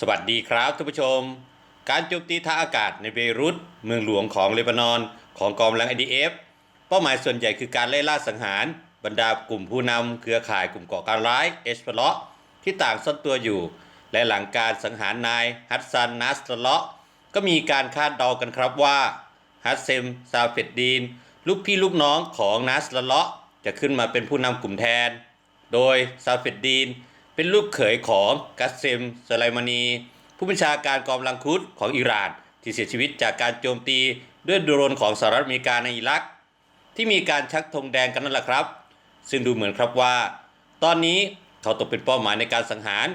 สวัสดีครับท่านผู้ชม การโจมตีทางอากาศในเบรุตเมืองหลวงของเลบานอนของกองกำลัง IDF เป้าหมายส่วนใหญ่คือการไล่ล่าสังหาร บรรดากลุ่มผู้นำเครือข่ายกลุ่มก่อการร้ายเอชพลาะที่ต่างซ่อนตัวอยู่ และหลังการสังหารนายฮัตซันนัสตเลาะก็มีการคาดเดากันครับว่าฮัตเซมซาเฟดดีน ลูกพี่ลูกน้องของนัสละเลาะจะขึ้นมาเป็นผู้นำกลุ่มแทน โดยซาเฟดดีน เป็นลูกเขยของกัสเซมสไลมานี ผู้บัญชาการกองกำลังคุดของอิหร่าน ที่เสียชีวิตจากการโจมตีด้วยโดรนของสหรัฐอเมริกาในอิรัก ที่มีการชักธงแดงกันนั่นแหละครับ ซึ่งดูเหมือนครับว่า ตอนนี้เขาตกเป็นเป้าหมายในการสังหาร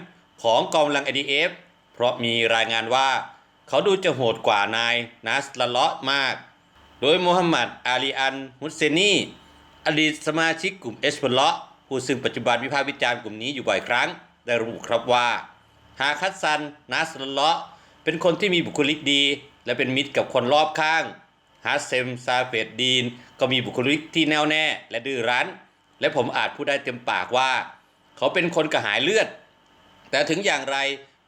ของกองกำลัง IDF เพราะมีรายงานว่า เขาดูจะโหดกว่านายนัสละเลาะมาก โดยโมฮัมหมัดอาลีอันฮุสเซนีอดีตสมาชิกกลุ่มเอชพลเลาะ ผู้ซึ่งปัจจุบันวิพากษ์วิจารณ์กลุ่มนี้อยู่บ่อยครั้ง ได้ระบุครับว่าหากฮัสซันนัสลเลาะเป็นคนที่มีบุคลิกดี และเป็นมิตรกับคนรอบข้างฮัสเซมซาเฟดดีน ก็มีบุคลิกที่แน่วแน่และดื้อรั้น และผมอาจพูดได้เต็มปากว่า เขาเป็นคนกระหายเลือด แต่ถึงอย่างไร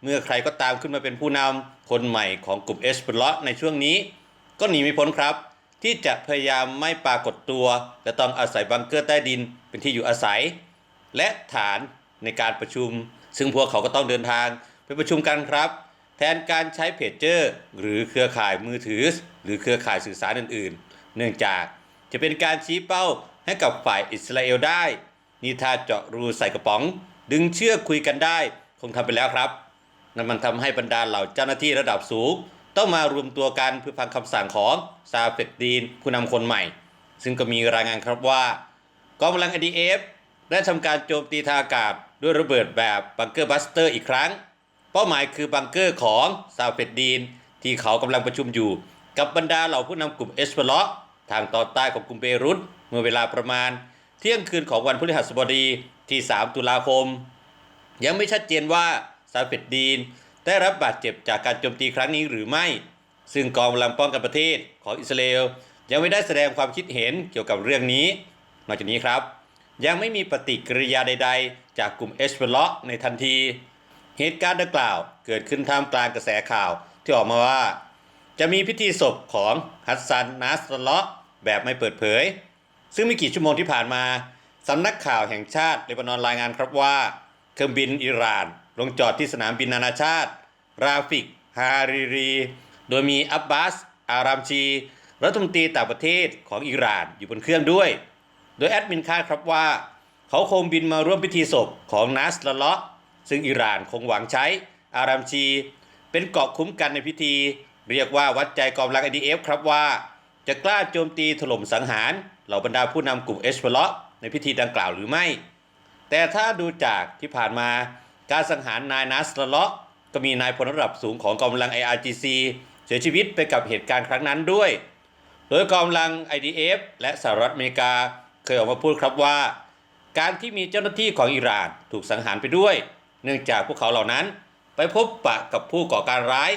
เมื่อใครก็ตามขึ้นมาเป็นผู้นำคนใหม่ของกลุ่มเอสเปรลในช่วงนี้ ก็หนีไม่พ้นครับ ที่จะพยายามไม่ปรากฏตัว และต้องอาศัยบังเกอร์ใต้ดินเป็นที่อยู่อาศัย และฐานในการประชุม ซึ่งพวกเขาก็ต้องเดินทางไปประชุมกันครับ แทนการใช้เพจเจอร์ หรือเครือข่ายมือถือ หรือเครือข่ายสื่อสารอื่น ๆ เนื่องจากจะเป็นการชี้เป้าให้กับฝ่ายอิสราเอลได้นี่ถ้าเจาะรูใส่กระป๋อง ดึงเชือกคุยกันได้ คงทำไปแล้วครับนั่นมันทำให้บรรดาเหล่าเจ้าหน้าที่ระดับสูง ต้องมารวมตัวกันเพื่อฟังคำสั่งของซาเฟดดีนผู้นำคนใหม่ ซึ่งก็มีรายงานครับว่ากองกำลัง IDF ได้ทำการโจมตีทางอากาศด้วยระเบิดแบบบังเกอร์บัสเตอร์อีกครั้ง เป้าหมายคือบังเกอร์ของซาเฟดดีน ที่เขากำลังประชุมอยู่ กับบรรดาเหล่าผู้นำกลุ่มเอสเปลาะทางตอนใต้ของกรุงเบรุตเมื่อเวลาประมาณ เที่ยงคืนของวันพฤหัสบดีที่ 3 ตุลาคม ยังไม่ชัดเจนว่าซาเฟดดีน ได้รับบาดเจ็บจากการโจมตีครั้งนี้หรือไม่ ซึ่งกองกำลังป้องกันประเทศของอิสราเอลยังไม่ได้แสดงความคิดเห็นเกี่ยวกับเรื่องนี้ นอกจากนี้ครับ ยังไม่มีปฏิกิริยาใด ๆ จากกลุ่มเอชเปลาะในทันที เหตุการณ์ดังกล่าวเกิดขึ้นท่ามกลางกระแสข่าวที่ออกมาว่า จะมีพิธีศพของฮัสซันนัสเลาะแบบไม่เปิดเผย ซึ่งไม่กี่ชั่วโมงที่ผ่านมาสำนักข่าวแห่งชาติเลบานอนรายงานครับว่า เครื่องบินอิหร่าน ลงจอดที่สนามบินนานาชาติ ราฟิก ฮาริรี โดยมีอับบาส อารามชี รัฐมนตรีต่างประเทศของอิหร่านอยู่บนเครื่องด้วย โดยแอดมินคาดครับว่า เขาคงบินมาร่วมพิธีศพของนัสละเลาะ ซึ่งอิหร่านคงหวังใช้ อารามชี เป็นเกาะคุ้มกันในพิธี เรียกว่าวัดใจกองกำลัง IDF ครับว่า จะกล้าโจมตีถล่มสังหารเหล่าบรรดาผู้นำกลุ่มเอชเปลาะในพิธีดังกล่าวหรือไม่ แต่ถ้าดูจากที่ผ่านมา การสังหารนายนัสละเลาะก็มีนายพลระดับสูงของกองกำลัง IRGC เสียชีวิตไปกับเหตุการณ์ครั้งนั้นด้วย โดยกองกำลัง IDF และสหรัฐอเมริกาเคยออกมาพูดครับว่า การที่มีเจ้าหน้าที่ของอิหร่านถูกสังหารไปด้วย เนื่องจากพวกเขาเหล่านั้น ไปพบปะกับผู้ก่อการร้าย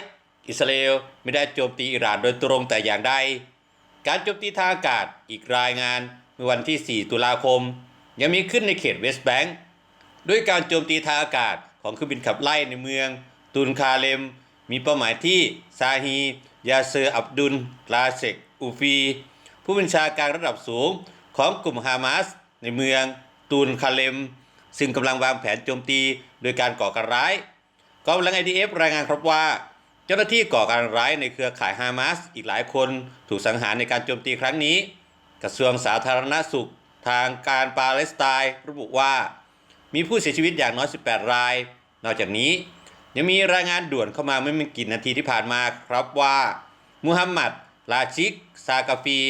อิสราเอลไม่ได้โจมตีอิหร่านโดยตรงแต่อย่างใด การโจมตีทางอากาศอีกรายงานเมื่อวันที่ 4 ตุลาคม ยังมีขึ้นในเขตเวสต์แบงก์ ด้วยการโจมตีทางอากาศของเครื่องบินขับไล่ในเมือง ตูนคาเลม มีเป้าหมายที่ซาฮี ยาเซอร์อับดุลลาเซกอูฟี ผู้บัญชาการระดับสูงของกลุ่มฮามาส ในเมือง ตูนคาเลม ซึ่งกำลังวางแผนโจมตีโดยการก่อการร้ายกองกำลัง IDF รายงานครับว่า เจ้าหน้าที่ก่อการร้ายในเครือข่ายฮามาส อีกหลายคนถูกสังหารในการโจมตีครั้งนี้ กระทรวงสาธารณสุขทางการปาเลสไตน์ระบุว่า มีผู้เสียชีวิตอย่างน้อย 18 ราย นอกจากนี้ ยังมีรายงานด่วนเข้ามาเมื่อไม่กี่นาทีที่ผ่านมาครับว่ามูฮัมหมัด ลาชิก ซากาฟี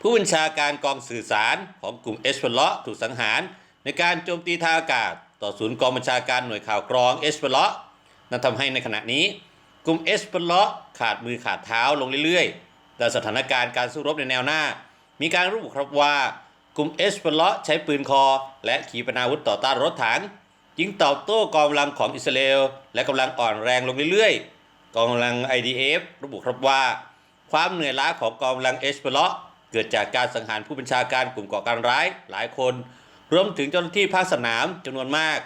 ผู้บัญชาการกองสื่อสารของกลุ่มเอชเปลาะถูกสังหาร ในการโจมตีทางอากาศ ต่อศูนย์กองบัญชาการหน่วยข่าวกรองเอชเปลาะนั่นทำให้ในขณะนี้กลุ่มเอชเปลาะขาดมือขาดเท้าลงเรื่อยๆ แต่สถานการณ์การสู้รบในแนวหน้า มีการระบุครับว่า กลุ่มเอชเปลาะใช้ปืนคอ และขีปนาวุธต่อต้านรถถังยิงตอบโต้กองกำลังของอิสราเอล และกำลังอ่อนแรงลงเรื่อยๆ กองกำลัง IDF ระบุครับว่า ความเหนื่อยล้าของกองกำลังเอชเปลาะเกิดจากการสังหารผู้บัญชาการกลุ่มก่อการร้ายหลายคน รวมถึงเจ้าหน้าที่ภาคสนามจำนวนมาก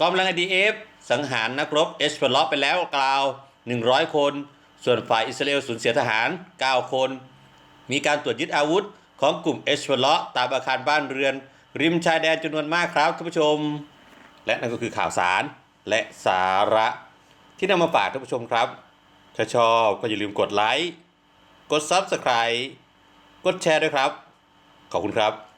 กองกำลัง IDF สังหารนักรบเอชพลอไปแล้วกล่าว 100 คน ส่วนฝ่ายอิสราเอลสูญเสียทหาร 9 คน มีการตรวจยึดอาวุธ ของกลุ่มเอชวลอตามอาคารบ้านเรือน ริมชายแดนจำนวนมากครับท่านผู้ชม และนั่นก็คือข่าวสารและสาระที่นำมาฝากท่านผู้ชมครับ ถ้าชอบก็อย่าลืมกดไลค์ กด Subscribe กดแชร์ด้วยครับ ขอบคุณครับ